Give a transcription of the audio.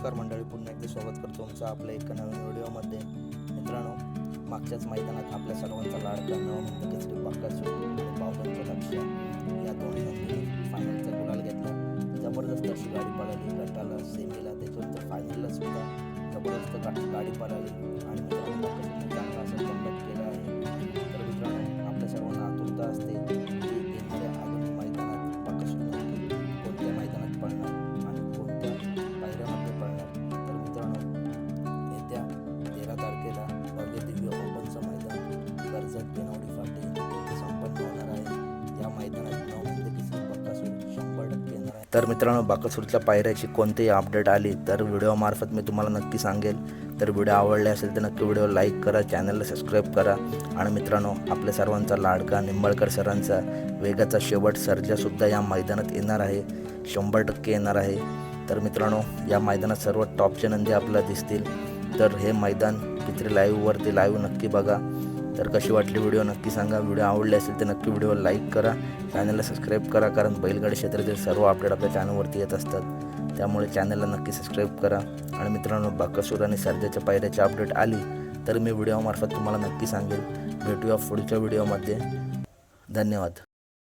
नमस्कार मंडळी पुन्हा एकदा स्वागत करतो तुमचं आपल्या एका नवीन व्हिडिओमध्ये. मित्रांनो मागच्याच मैदानात आपल्या सर्वांचा लाडका नवनंद केसरी बाकासूर आणि पावसांचं लक्ष या दोन्ही नंदीने फायनलचा गुलाल घेतला. जबरदस्त अशी गाडी पळाली. गटाला सेमीला त्याच्यानंतर फायनलला सुद्धा जबरदस्त गाडी पळाली. तर मित्रांनो बाकासूरच्या पायऱ्याची कोणतीही अपडेट आली तर व्हिडिओमार्फत मी तुम्हाला नक्की सांगेल. तर व्हिडिओ आवडले असेल तर नक्की व्हिडिओ लाईक करा चॅनलला सबस्क्राईब करा. आणि मित्रांनो आपल्या सर्वांचा लाडका निंबाळकर सरांचा वेगाचा शेवट सर्जासुद्धा या मैदानात येणार आहे. शंभर टक्के येणार आहे. तर मित्रांनो या मैदानात सर्व टॉपचे नंदी आपल्याला दिसतील तर हे मैदान किती लाईव्हवरती लाईव्ह नक्की बघा. तर कशी वाटली व्हिडिओ नक्की सांगा. व्हिडिओ आवडले असेल तर नक्की व्हिडिओ लाईक करा. चॅनलला सबस्क्राईब करा कारण बैलगाडी क्षेत्रातील सर्व अपडेट आपल्या चॅनलवरती येत असतात. त्यामुळे चॅनलला नक्की सबस्क्राईब करा. आणि मित्रांनो बाकसूर आणि सर्जाच्या पायऱ्याची अपडेट आली तर मी व्हिडिओमार्फत तुम्हाला नक्की सांगेल भेटूया पुढच्या व्हिडिओमध्ये. धन्यवाद.